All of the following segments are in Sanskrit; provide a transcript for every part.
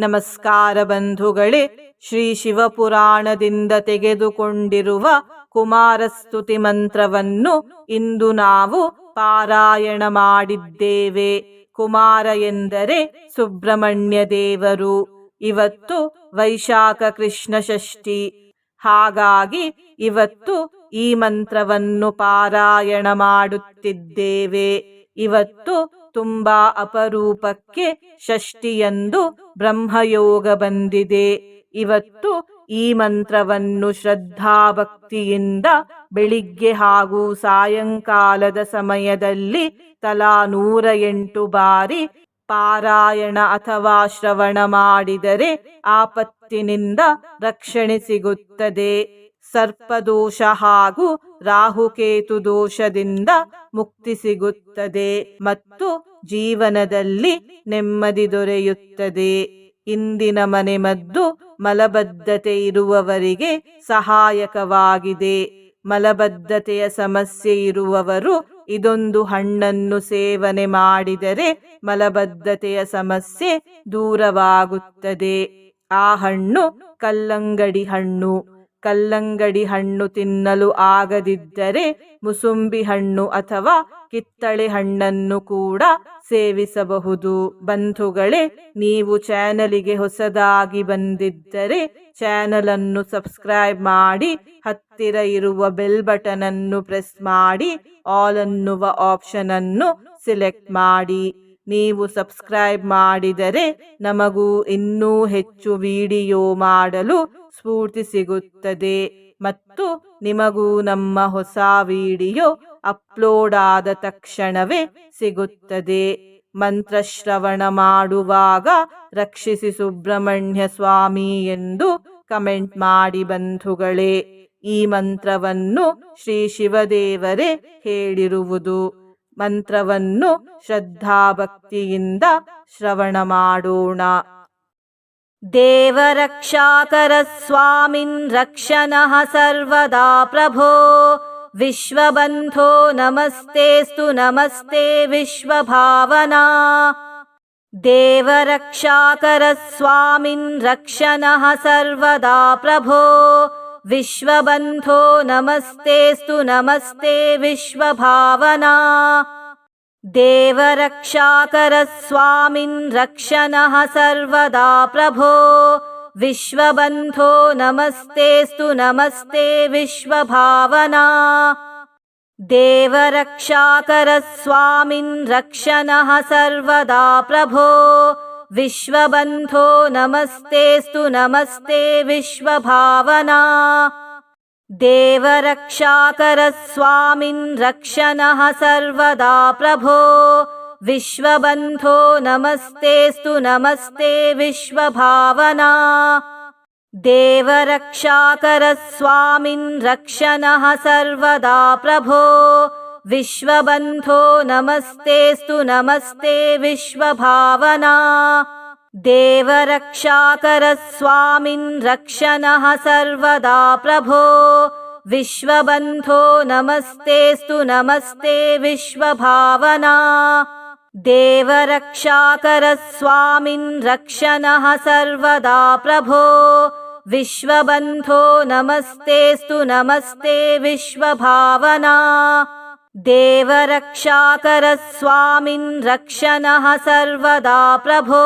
ನಮಸ್ಕಾರ ಬಂಧುಗಳೇ, ಶ್ರೀ ಶಿವಪುರಾಣದಿಂದ ತೆಗೆದುಕೊಂಡಿರುವ ಕುಮಾರಸ್ತುತಿ ಮಂತ್ರವನ್ನು ಇಂದು ನಾವು ಪಾರಾಯಣ ಮಾಡಿದ್ದೇವೆ. ಕುಮಾರ ಎಂದರೆ ಸುಬ್ರಹ್ಮಣ್ಯ ದೇವರು. ಇವತ್ತು ವೈಶಾಖ ಕೃಷ್ಣ ಷಷ್ಠಿ. ಹಾಗಾಗಿ ಇವತ್ತು ಈ ಮಂತ್ರವನ್ನು ಪಾರಾಯಣ ಮಾಡುತ್ತಿದ್ದೇವೆ. ಇವತ್ತು ತುಂಬಾ ಅಪರೂಪಕ್ಕೆ ಷಷ್ಠಿಯಂದು ಬ್ರಹ್ಮಯೋಗ ಬಂದಿದೆ ಇವತ್ತು ಈ ಮಂತ್ರವನ್ನು ಶ್ರದ್ಧಾಭಕ್ತಿಯಿಂದ ಬೆಳಿಗ್ಗೆ ಹಾಗೂ ಸಾಯಂಕಾಲದ ಸಮಯದಲ್ಲಿ ತಲಾ ನೂರ ಎಂಟು ಬಾರಿ ಪಾರಾಯಣ ಅಥವಾ ಶ್ರವಣ ಮಾಡಿದರೆ ಆಪತ್ತಿನಿಂದ ರಕ್ಷಣೆ ಸಿಗುತ್ತದೆ. ಸರ್ಪದೋಷ ಹಾಗೂ ರಾಹುಕೇತು ದೋಷದಿಂದ ಮುಕ್ತಿ ಸಿಗುತ್ತದೆ ಮತ್ತು ಜೀವನದಲ್ಲಿ ನೆಮ್ಮದಿ ದೊರೆಯುತ್ತದೆ. ಇಂದಿನ ಮನೆಮದ್ದು ಮಲಬದ್ಧತೆ ಇರುವವರಿಗೆ ಸಹಾಯಕವಾಗಿದೆ. ಮಲಬದ್ಧತೆಯ ಸಮಸ್ಯೆ ಇರುವವರು ಇದೊಂದು ಹಣ್ಣನ್ನು ಸೇವನೆ ಮಾಡಿದರೆ ಮಲಬದ್ಧತೆಯ ಸಮಸ್ಯೆ ದೂರವಾಗುತ್ತದೆ. ಆ ಹಣ್ಣು ಕಲ್ಲಂಗಡಿ ಹಣ್ಣು. ಕಲ್ಲಂಗಡಿ ಹಣ್ಣು ತಿನ್ನಲು ಆಗದಿದ್ದರೆ ಮುಸುಂಬಿ ಹಣ್ಣು ಅಥವಾ ಕಿತ್ತಳೆ ಹಣ್ಣನ್ನು ಕೂಡ ಸೇವಿಸಬಹುದು. ಬಂಧುಗಳೇ, ನೀವು ಚಾನಲಿಗೆ ಹೊಸದಾಗಿ ಬಂದಿದ್ದರೆ ಚಾನಲ್ ಅನ್ನು ಸಬ್ಸ್ಕ್ರೈಬ್ ಮಾಡಿ, ಹತ್ತಿರ ಇರುವ ಬೆಲ್ ಬಟನ್ ಅನ್ನು ಪ್ರೆಸ್ ಮಾಡಿ, ಆಲ್ ಅನ್ನುವ ಆಪ್ಷನ್ ಅನ್ನು ಸಿಲೆಕ್ಟ್ ಮಾಡಿ. ನೀವು ಸಬ್ಸ್ಕ್ರೈಬ್ ಮಾಡಿದರೆ ನಮಗೂ ಇನ್ನೂ ಹೆಚ್ಚು ವಿಡಿಯೋ ಮಾಡಲು ಸ್ಫೂರ್ತಿ ಸಿಗುತ್ತದೆ. ಮತ್ತು ನಿಮಗೂ ನಮ್ಮ ಹೊಸ ವಿಡಿಯೋ ಅಪ್ಲೋಡ್ ಆದ ತಕ್ಷಣವೇ ಸಿಗುತ್ತದೆ. ಮಂತ್ರಶ್ರವಣ ಮಾಡುವಾಗ ರಕ್ಷಿಸಿ ಸುಬ್ರಹ್ಮಣ್ಯ ಸ್ವಾಮಿ ಎಂದು ಕಮೆಂಟ್ ಮಾಡಿ ಬಂಧುಗಳೇ, ಈ ಮಂತ್ರವನ್ನು ಶ್ರೀ ಶಿವದೇವರೇ ಹೇಳಿರುವುದು. ಮಂತ್ರವನ್ನು ಶ್ರದ್ಧಾಭಕ್ತಿಯಿಂದ ಶ್ರವಣ ಮಾಡೋಣ ದೇವರಕ್ಷಾಕರ ಸ್ವಾಮಿನ್ ರಕ್ಷಣಃ ಸರ್ವದಾ ಪ್ರಭೋ ವಿಶ್ವಬಂಧೋ ನಮಸ್ತೆಸ್ತು ನಮಸ್ತೆ ವಿಶ್ವಭಾವನಾ ದೇವರಕ್ಷಾಕರ ಸ್ವಾಮಿನ್ ರಕ್ಷಣಃ ಸರ್ವದಾ ಪ್ರಭೋ ವಿಶ್ವಬಂಧೋ ನಮಸ್ತೆಸ್ತು ನಮಸ್ತೆ ವಿಶ್ವಭಾವನಾ देवरक्षाकर स्वामिन् रक्षणः सर्वदा प्रभो विश्वबन्धो नमस्तेस्तु नमस्ते विश्वभावना। देवरक्षाकर स्वामिन् रक्षणः सर्वदा प्रभो। विश्वबन्धो नमस्तेस्तु नमस्ते विश्वभावना। देवरक्षाकर स्वामिन् रक्षणः सर्वदा प्रभो विश्वबन्धो नमस्तेस्तु नमस्ते विश्वभावना। देवरक्षाकर स्वामिन् रक्षणः सर्वदा प्रभो। विश्वबन्धो नमस्तेस्तु नमस्ते विश्वभावना। देवरक्षाकर स्वामिन् रक्षणः सर्वदा प्रभो विश्वबन्धो नमस्तेस्तु नमस्ते विश्वभावना। देवरक्षाकर स्वामिन् रक्षणः सर्वदा प्रभो। विश्वबन्धो नमस्तेस्तु नमस्ते विश्वभावना। देवरक्षाकर स्वामिन् रक्षणः सर्वदा प्रभो। विश्वबन्धो नमस्तेस्तु नमस्ते विश्वभावना देवरक्षाकर स्वामिन् रक्षणः सर्वदा प्रभो।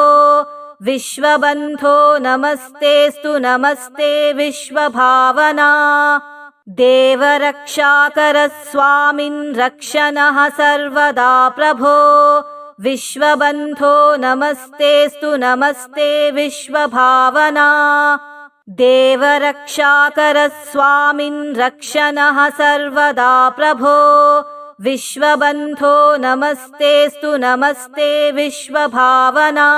विश्वबन्धो नमस्तेस्तु नमस्ते विश्वभावना। देवरक्षाकर स्वामिन् रक्षणः सर्वदा प्रभो। विश्वबन्धो नमस्तेस्तु नमस्ते विश्वभावना। देवरक्षाकर स्वामिन् रक्षणः सर्वदा प्रभो विश्वबन्धो नमस्तेस्तु नमस्ते विश्वभावना।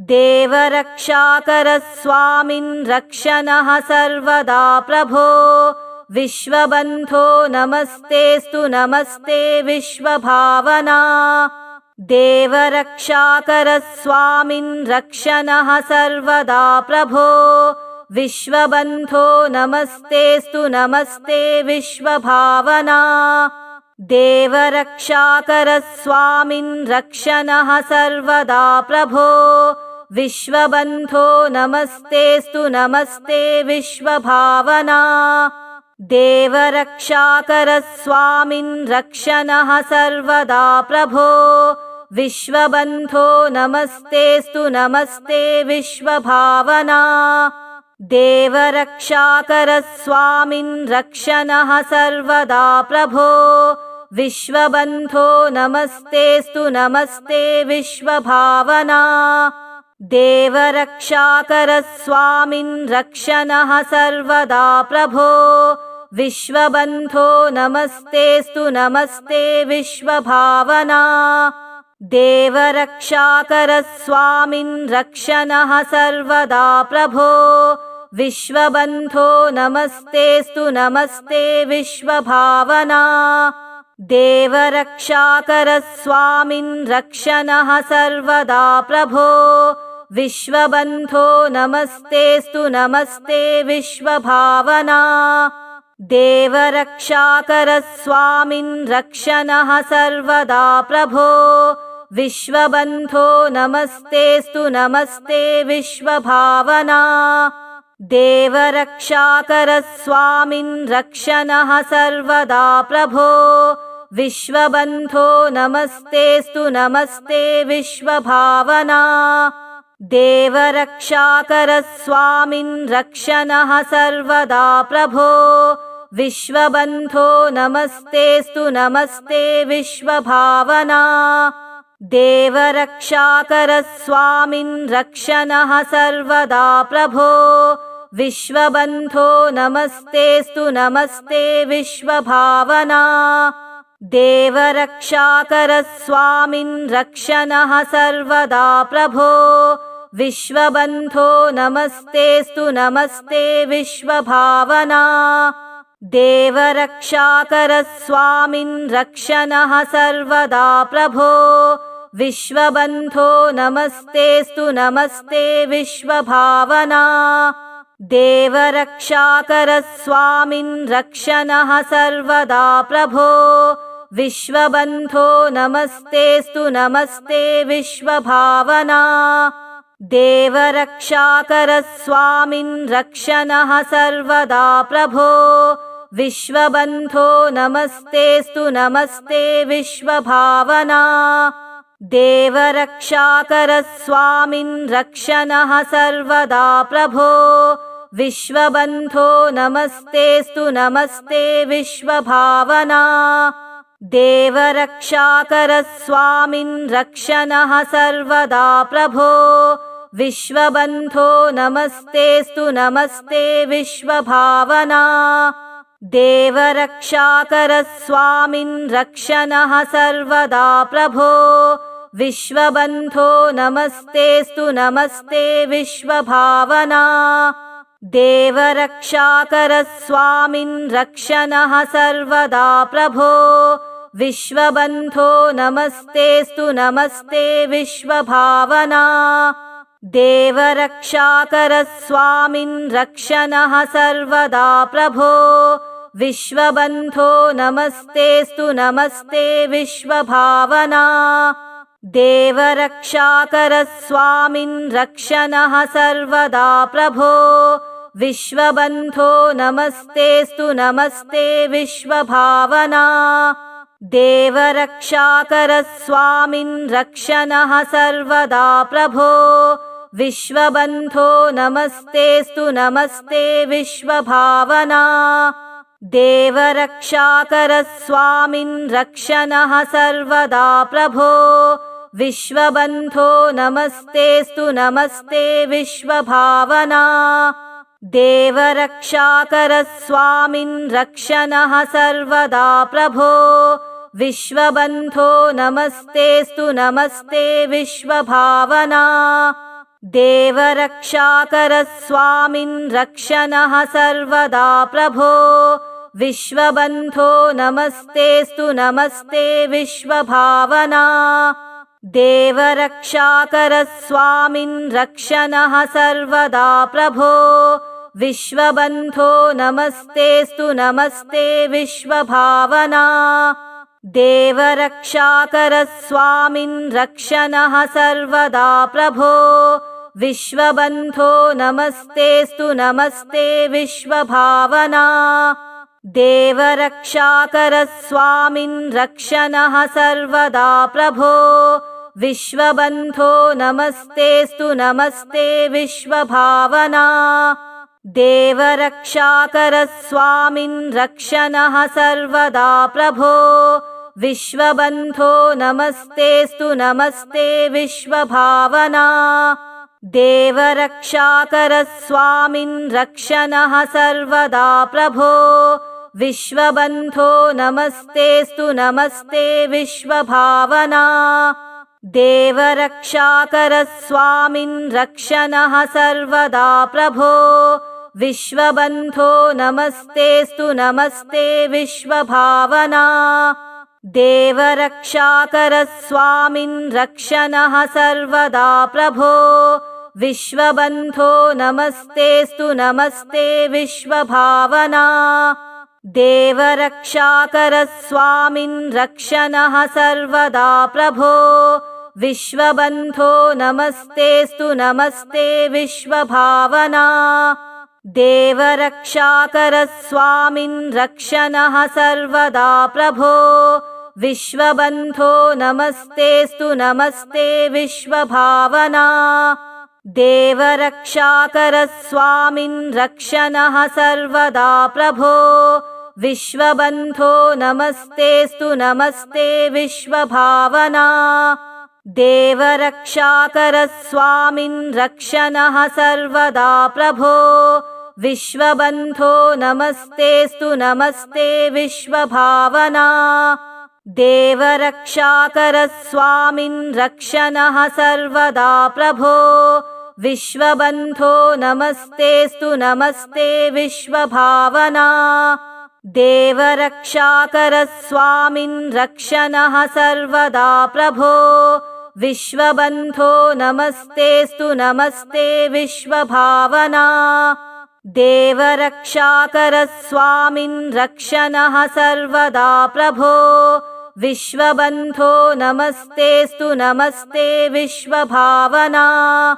देवरक्षाकर स्वामिन् रक्षणः सर्वदा प्रभो। विश्वबन्धो नमस्तेस्तु नमस्ते विश्वभावना। देवरक्षाकर स्वामिन् रक्षणः सर्वदा प्रभो। विश्वबन्धो नमस्तेऽस्तु नमस्ते विश्वभावना देवरक्षाकरस्वामिन् रक्ष नः सर्वदा प्रभो। विश्वबन्धो नमस्तेऽस्तु नमस्ते विश्वभावना। देवरक्षाकरस्वामिन् रक्ष नः सर्वदा प्रभो। विश्वबन्धो नमस्तेऽस्तु नमस्ते विश्वभावना देवरक्षाकरस्वामिन् रक्ष नः सर्वदा प्रभो। विश्वबन्धो नमस्तेऽस्तु नमस्ते विश्वभावना। देवरक्षाकरस्वामिन् रक्ष नः सर्वदा प्रभो। विश्वबन्धो नमस्तेऽस्तु नमस्ते विश्वभावना देवरक्षाकरस्वामिन् रक्ष नः सर्वदा प्रभो। विश्वबन्धो नमस्तेऽस्तु नमस्ते विश्वभावना। देवरक्षाकरस्वामिन् रक्ष नः सर्वदा प्रभो। विश्वबन्धो नमस्तेऽस्तु नमस्ते विश्वभावना। देवरक्षाकरस्वामिन् रक्ष नः सर्वदा प्रभो विश्वबन्धो नमस्तेऽस्तु नमस्ते विश्वभावना। देवरक्षाकरस्वामिन् रक्ष नः सर्वदा प्रभो। विश्वबन्धो नमस्तेऽस्तु नमस्ते विश्वभावना। देवरक्षाकरस्वामिन् रक्ष नः सर्वदा प्रभो। विश्वबन्धो नमस्तेऽस्तु नमस्ते विश्वभावना देवरक्षाकरस्वामिन् रक्ष नः सर्वदा प्रभो। विश्वबन्धो नमस्तेऽस्तु नमस्ते विश्वभावना। देवरक्षाकरस्वामिन् रक्ष नः सर्वदा प्रभो। विश्वबन्धो नमस्तेऽस्तु नमस्ते विश्वभावना देवरक्षाकरस्वामिन् रक्ष नः सर्वदा प्रभो। विश्वबन्धो नमस्तेऽस्तु नमस्ते विश्वभावना। देवरक्षाकरस्वामिन् रक्ष नः सर्वदा प्रभो। विश्वबन्धो नमस्तेऽस्तु नमस्ते विश्वभावना देवरक्षाकरस्वामिन् रक्ष नः सर्वदा प्रभो। विश्वबन्धो नमस्तेऽस्तु नमस्ते विश्वभावना। देवरक्षाकरस्वामिन् रक्ष नः सर्वदा प्रभो। विश्वबन्धो नमस्तेऽस्तु नमस्ते विश्वभावना देवरक्षाकरस्वामिन् रक्ष नः सर्वदा प्रभो। विश्वबन्धो नमस्तेऽस्तु नमस्ते विश्वभावना। देवरक्षाकरस्वामिन् रक्ष नः सर्वदा प्रभो। विश्वबन्धो नमस्तेऽस्तु नमस्ते विश्वभावना देवरक्षाकरस्वामिन् रक्ष नः सर्वदा प्रभो। विश्वबन्धो नमस्तेऽस्तु नमस्ते विश्वभावना। देवरक्षाकरस्वामिन् रक्ष नः सर्वदा प्रभो। विश्वबन्धो नमस्तेऽस्तु नमस्ते विश्वभावना। देवरक्षाकरस्वामिन् रक्ष नः सर्वदा प्रभो विश्वबन्धो नमस्तेऽस्तु नमस्ते विश्वभावना। देवरक्षाकरस्वामिन् रक्ष नः सर्वदा प्रभो। विश्वबन्धो नमस्तेऽस्तु नमस्ते विश्वभावना। देवरक्षाकरस्वामिन् रक्ष नः सर्वदा प्रभो। विश्वबन्धो नमस्तेऽस्तु नमस्ते विश्वभावना देवरक्षाकरस्वामिन् रक्ष नः सर्वदा प्रभो। विश्वबन्धो नमस्तेऽस्तु नमस्ते विश्वभावना। देवरक्षाकरस्वामिन् रक्ष नः सर्वदा प्रभो। विश्वबन्धो नमस्तेऽस्तु नमस्ते विश्वभावना। देवरक्षाकरस्वामिन् रक्ष नः सर्वदा प्रभो विश्वबन्धो नमस्तेऽस्तु नमस्ते विश्वभावना। देवरक्षाकरस्वामिन् रक्ष नः सर्वदा प्रभो। विश्वबन्धो नमस्तेऽस्तु नमस्ते विश्वभावना। देवरक्षाकरस्वामिन् रक्ष नः सर्वदा प्रभो। विश्वबन्धो नमस्तेऽस्तु नमस्ते विश्वभावना देवरक्षाकरस्वामिन् रक्ष नः सर्वदा प्रभो। विश्वबन्धो नमस्तेऽस्तु नमस्ते विश्वभावना। देवरक्षाकरस्वामिन् रक्ष नः सर्वदा प्रभो। विश्वबन्धो नमस्तेऽस्तु नमस्ते विश्वभावना। देवरक्षाकरस्वामिन् रक्ष नः सर्वदा प्रभो विश्वबन्धो नमस्तेऽस्तु नमस्ते विश्वभावना। देवरक्षाकरस्वामिन् रक्ष नः सर्वदा प्रभो। विश्वबन्धो नमस्तेऽस्तु नमस्ते विश्वभावना। देवरक्षाकरस्वामिन् रक्ष नः सर्वदा प्रभो। विश्वबन्धो नमस्तेऽस्तु नमस्ते विश्वभावना देवरक्षाकरस्वामिन् रक्ष नः सर्वदा प्रभो। विश्वबन्धो नमस्तेऽस्तु नमस्ते विश्वभावना। देवरक्षाकरस्वामिन् रक्ष नः सर्वदा प्रभो। विश्वबन्धो नमस्तेऽस्तु नमस्ते विश्वभावना। देवरक्षाकरस्वामिन् रक्ष नः सर्वदा प्रभो विश्वबन्धो नमस्तेऽस्तु नमस्ते विश्वभावना। देवरक्षाकरस्वामिन् रक्ष नः सर्वदा प्रभो। विश्वबन्धो नमस्तेऽस्तु नमस्ते विश्वभावना। देवरक्षाकरस्वामिन् रक्ष नः सर्वदा प्रभो। विश्वबन्धो नमस्तेऽस्तु नमस्ते विश्वभावना देवरक्षाकरस्वामिन् रक्ष नः सर्वदा प्रभो। विश्वबन्धो नमस्तेऽस्तु नमस्ते विश्वभावना।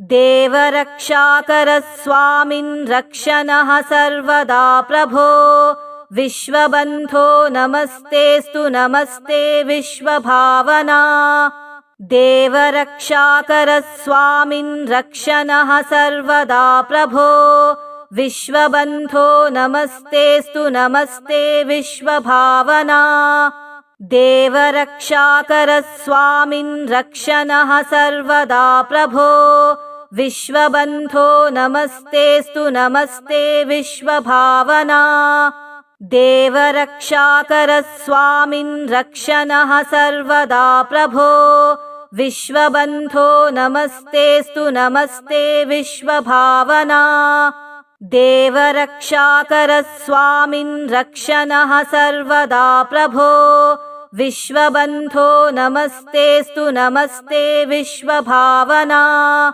देवरक्षाकरस्वामिन् रक्ष नः सर्वदा प्रभो। विश्वबन्धो नमस्तेऽस्तु नमस्ते विश्वभावना। देवरक्षाकरस्वामिन् रक्ष नः सर्वदा प्रभो विश्वबन्धो नमस्तेऽस्तु नमस्ते विश्वभावना। देवरक्षाकरस्वामिन् रक्ष नः सर्वदा प्रभो। विश्वबन्धो नमस्तेऽस्तु नमस्ते विश्वभावना। देवरक्षाकरस्वामिन् रक्ष नः सर्वदा प्रभो। विश्वबन्धो नमस्तेऽस्तु नमस्ते विश्वभावना देवरक्षाकरस्वामिन् रक्ष नः सर्वदा प्रभो। विश्वबन्धो नमस्तेऽस्तु नमस्ते विश्वभावना।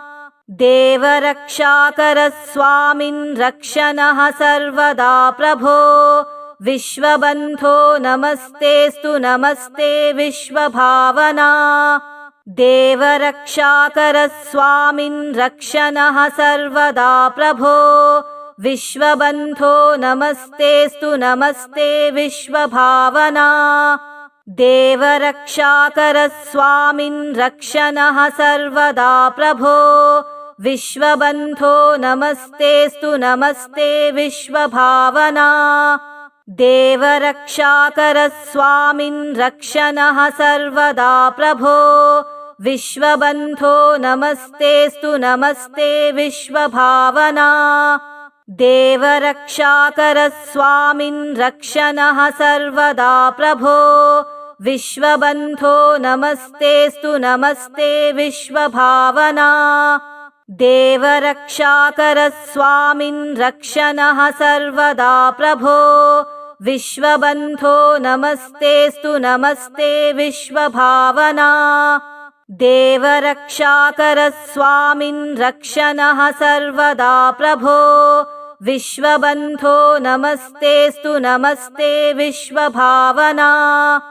देवरक्षाकरस्वामिन् रक्ष नः सर्वदा प्रभो। विश्वबन्धो नमस्तेऽस्तु नमस्ते विश्वभावना। देवरक्षाकरस्वामिन् रक्ष नः सर्वदा प्रभो विश्वबन्धो नमस्तेऽस्तु नमस्ते विश्वभावना। देवरक्षाकरस्वामिन् रक्ष नः सर्वदा प्रभो। विश्वबन्धो नमस्तेऽस्तु नमस्ते विश्वभावना। देवरक्षाकरस्वामिन् रक्ष नः सर्वदा प्रभो। विश्वबन्धो नमस्तेऽस्तु नमस्ते विश्वभावना देवरक्षाकरस्वामिन् रक्ष नः सर्वदा प्रभो। विश्वबन्धो नमस्तेऽस्तु नमस्ते विश्वभावना। देवरक्षाकरस्वामिन् रक्ष नः सर्वदा प्रभो। विश्वबन्धो नमस्तेऽस्तु नमस्ते विश्वभावना। देवरक्षाकरस्वामिन् रक्ष नः सर्वदा प्रभो विश्वबन्धो नमस्तेऽस्तु नमस्ते विश्वभावना।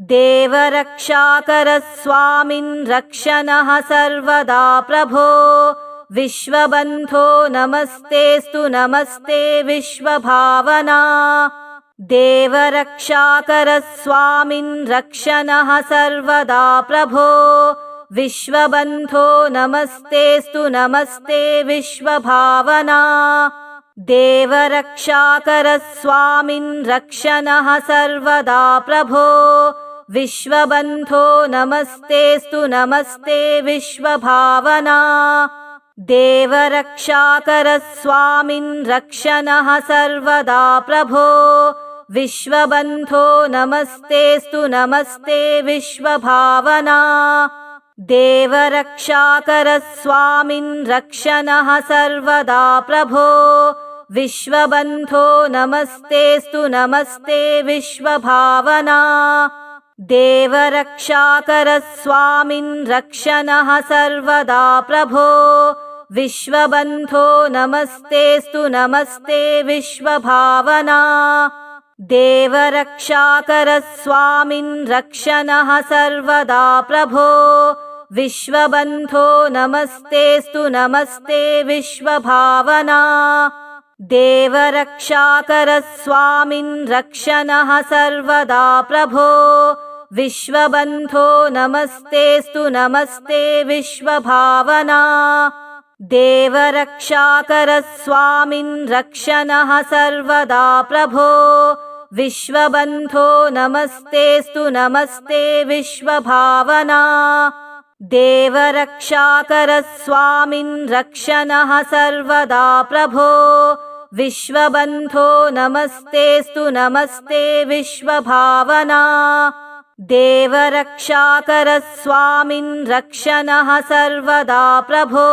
देवरक्षाकरस्वामिन् रक्ष नः सर्वदा प्रभो। विश्वबन्धो नमस्तेऽस्तु नमस्ते विश्वभावना। देवरक्षाकरस्वामिन् रक्ष नः सर्वदा प्रभो। विश्वबन्धो नमस्तेऽस्तु नमस्ते विश्वभावना देवरक्षाकरस्वामिन् रक्ष नः सर्वदा प्रभो। विश्वबन्धो नमस्तेऽस्तु नमस्ते विश्वभावना। देवरक्षाकरस्वामिन् रक्ष नः सर्वदा प्रभो। विश्वबन्धो नमस्तेऽस्तु नमस्ते विश्वभावना। देवरक्षाकरस्वामिन् रक्ष नः सर्वदा प्रभो विश्वबन्धो नमस्तेऽस्तु नमस्ते विश्वभावना। देवरक्षाकरस्वामिन् रक्ष नः सर्वदा प्रभो। विश्वबन्धो नमस्तेऽस्तु नमस्ते विश्वभावना। देवरक्षाकरस्वामिन् रक्ष नः सर्वदा प्रभो। विश्वबन्धो नमस्तेऽस्तु नमस्ते विश्वभावना देवरक्षाकरस्वामिन् रक्ष नः सर्वदा प्रभो। विश्वबन्धो नमस्तेऽस्तु नमस्ते विश्वभावना। देवरक्षाकरस्वामिन् रक्ष नः सर्वदा प्रभो। विश्वबन्धो नमस्तेऽस्तु नमस्ते विश्वभावना देवरक्षाकरस्वामिन् रक्ष नः सर्वदा प्रभो। विश्वबन्धो नमस्तेऽस्तु नमस्ते विश्वभावना। देवरक्षाकरस्वामिन् रक्ष नः सर्वदा प्रभो।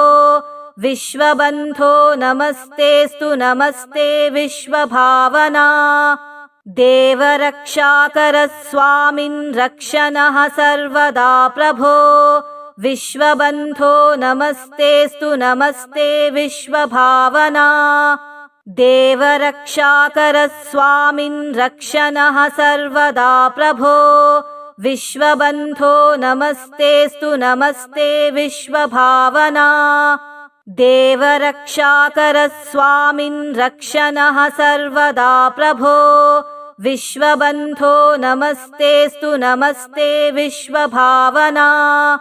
विश्वबन्धो नमस्तेऽस्तु नमस्ते विश्वभावना देवरक्षाकरस्वामिन् रक्ष नः सर्वदा प्रभो। विश्वबन्धो नमस्तेऽस्तु नमस्ते विश्वभावना। देवरक्षाकरस्वामिन् रक्ष नः सर्वदा प्रभो। विश्वबन्धो नमस्तेऽस्तु नमस्ते विश्वभावना देवरक्षाकरस्वामिन् रक्ष नः सर्वदा प्रभो। विश्वबन्धो नमस्तेऽस्तु नमस्ते विश्वभावना।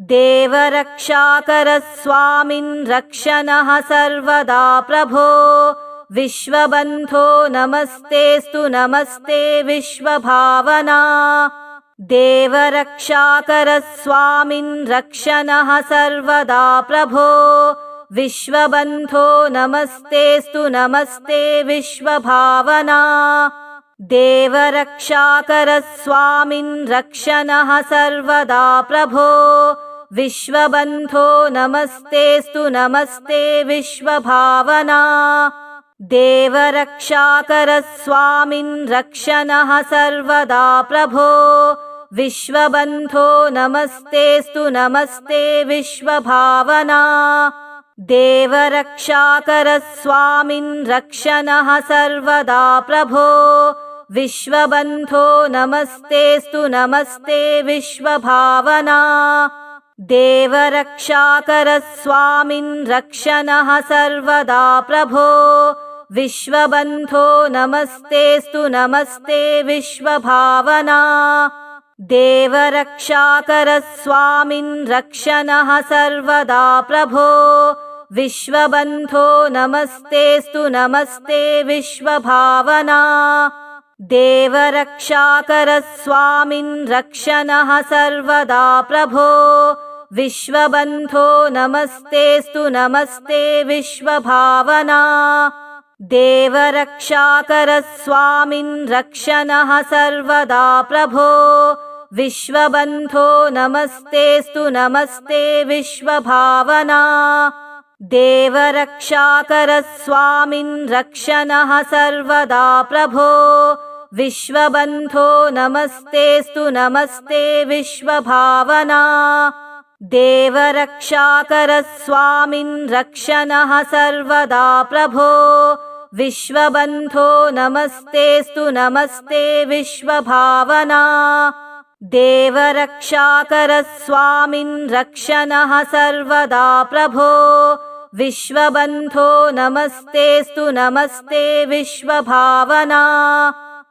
देवरक्षाकरस्वामिन् रक्ष नः सर्वदा प्रभो। विश्वबन्धो नमस्तेऽस्तु नमस्ते विश्वभावना देवरक्षाकरस्वामिन् रक्ष नः सर्वदा प्रभो। विश्वबन्धो नमस्तेऽस्तु नमस्ते विश्वभावना। देवरक्षाकरस्वामिन् रक्ष नः सर्वदा प्रभो। विश्वबन्धो नमस्तेऽस्तु नमस्ते विश्वभावना देवरक्षाकरस्वामिन् रक्ष नः सर्वदा प्रभो। विश्वबन्धो नमस्तेऽस्तु नमस्ते विश्वभावना। देवरक्षाकरस्वामिन् रक्ष नः सर्वदा प्रभो। विश्वबन्धो नमस्तेऽस्तु नमस्ते विश्वभावना। देवरक्षाकरस्वामिन् रक्ष नः सर्वदा प्रभो विश्वबन्धो नमस्तेऽस्तु नमस्ते विश्वभावना। देवरक्षाकरस्वामिन् रक्ष नः सर्वदा प्रभो। विश्वबन्धो नमस्तेऽस्तु नमस्ते विश्वभावना। देवरक्षाकरस्वामिन् रक्ष नः सर्वदा प्रभो। विश्वबन्धो नमस्तेऽस्तु नमस्ते विश्वभावना देवरक्षाकरस्वामिन् रक्ष नः सर्वदा प्रभो। विश्वबन्धो नमस्तेऽस्तु नमस्ते विश्वभावना। देवरक्षाकरस्वामिन् रक्ष नः सर्वदा प्रभो। विश्वबन्धो नमस्तेऽस्तु नमस्ते विश्वभावना। देवरक्षाकरस्वामिन् रक्ष नः सर्वदा प्रभो विश्वबन्धो नमस्तेऽस्तु नमस्ते विश्वभावना देवरक्षाकर स्वामिन् रक्ष नः सर्वदा प्रभो विश्वबन्धो नमस्तेऽस्तु नमस्ते विश्वभावना। देवरक्षाकर स्वामिन् रक्ष नः सर्वदा प्रभो। विश्वबन्धो नमस्तेऽस्तु नमस्ते विश्वभावना।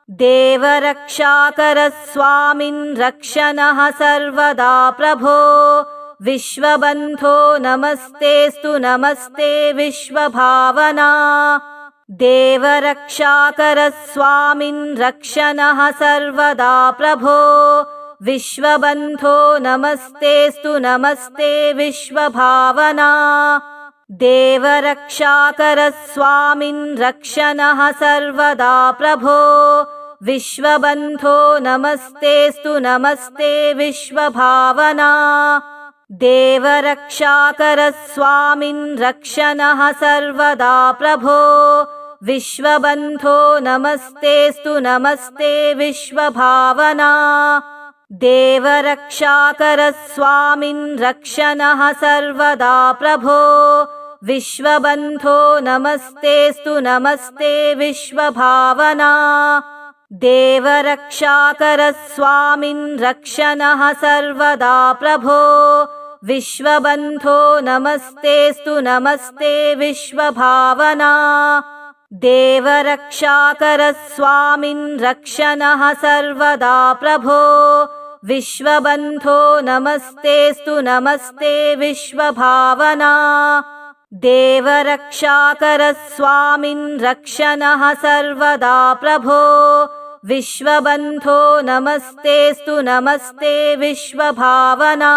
देवरक्षाकर स्वामिन् रक्ष नः सर्वदा प्रभो। विश्वबन्धो नमस्तेऽस्तु नमस्ते विश्वभावना देवरक्षाकर स्वामिन् रक्ष नः सर्वदा प्रभो। विश्वबन्धो नमस्तेऽस्तु नमस्ते विश्वभावना। देवरक्षाकर स्वामिन् रक्ष नः सर्वदा प्रभो। विश्वबन्धो नमस्तेऽस्तु नमस्ते विश्वभावना। देवरक्षाकर स्वामिन् रक्ष नः सर्वदा प्रभो विश्वबन्धो नमस्तेऽस्तु नमस्ते विश्वभावना। देवरक्षाकर स्वामिन् रक्ष नः सर्वदा प्रभो। विश्वबन्धो नमस्तेऽस्तु नमस्ते विश्वभावना। देवरक्षाकर स्वामिन् रक्ष नः सर्वदा प्रभो। विश्वबन्धो नमस्तेऽस्तु नमस्ते विश्वभावना स्वामिन् रक्ष नः सर्वदा प्रभो। विश्वबन्धो नमस्तेऽस्तु नमस्ते विश्वभावना। देवरक्षाकर स्वामिन् रक्ष नः सर्वदा प्रभो। विश्वबन्धो नमस्तेऽस्तु नमस्ते विश्वभावना।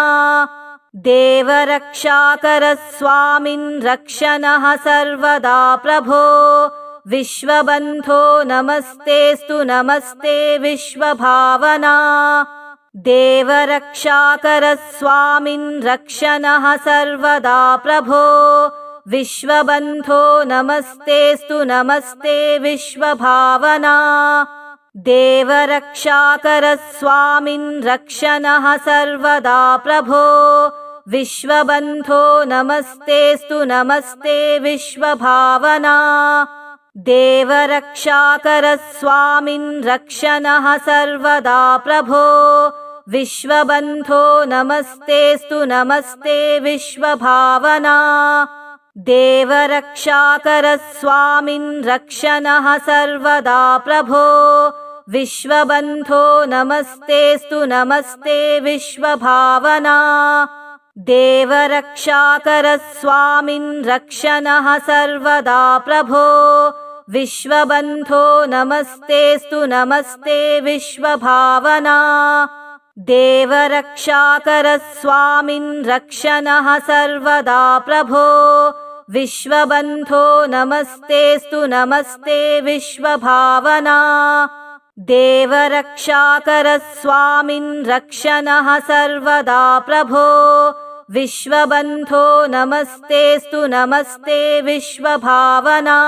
देवरक्षाकर स्वामिन् रक्ष नः सर्वदा प्रभो विश्वबन्धो नमस्तेऽस्तु नमस्ते विश्वभावना। देवरक्षाकर स्वामिन् रक्ष नः सर्वदा प्रभो। विश्वबन्धो नमस्तेऽस्तु नमस्ते विश्वभावना। देवरक्षाकर स्वामिन् रक्ष नः सर्वदा प्रभो। विश्वबन्धो नमस्तेऽस्तु नमस्ते विश्वभावना स्वामिन् रक्ष नः सर्वदा प्रभो। विश्वबन्धो नमस्तेऽस्तु नमस्ते विश्वभावना। देवरक्षाकर स्वामिन् रक्ष नः सर्वदा प्रभो। विश्वबन्धो नमस्तेऽस्तु नमस्ते विश्वभावना। देवरक्षाकर स्वामिन् रक्ष नः सर्वदा प्रभो विश्वबन्धो, नमस्तेऽस्तु नमस्ते विश्वभावना। देवरक्षाकर स्वामिन् रक्ष नः सर्वदा प्रभो। विश्वबन्धो नमस्तेऽस्तु नमस्ते विश्वभावना। देवरक्षाकर स्वामिन् रक्ष नः सर्वदा प्रभो। विश्वबन्धो नमस्तेऽस्तु नमस्ते विश्वभावना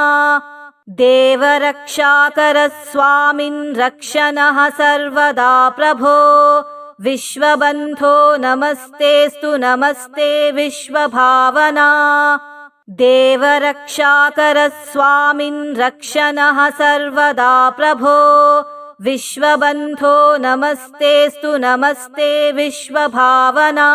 स्वामिन् रक्ष नः सर्वदा प्रभो। विश्वबन्धो नमस्तेऽस्तु नमस्ते विश्वभावना। देवरक्षाकर स्वामिन् रक्ष नः सर्वदा प्रभो। विश्वबन्धो नमस्तेऽस्तु नमस्ते विश्वभावना।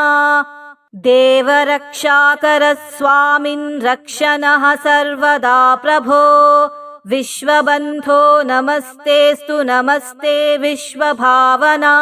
देवरक्षाकर स्वामिन् रक्ष नः सर्वदा प्रभो विश्वबन्धो नमस्तेऽस्तु नमस्ते विश्वभावना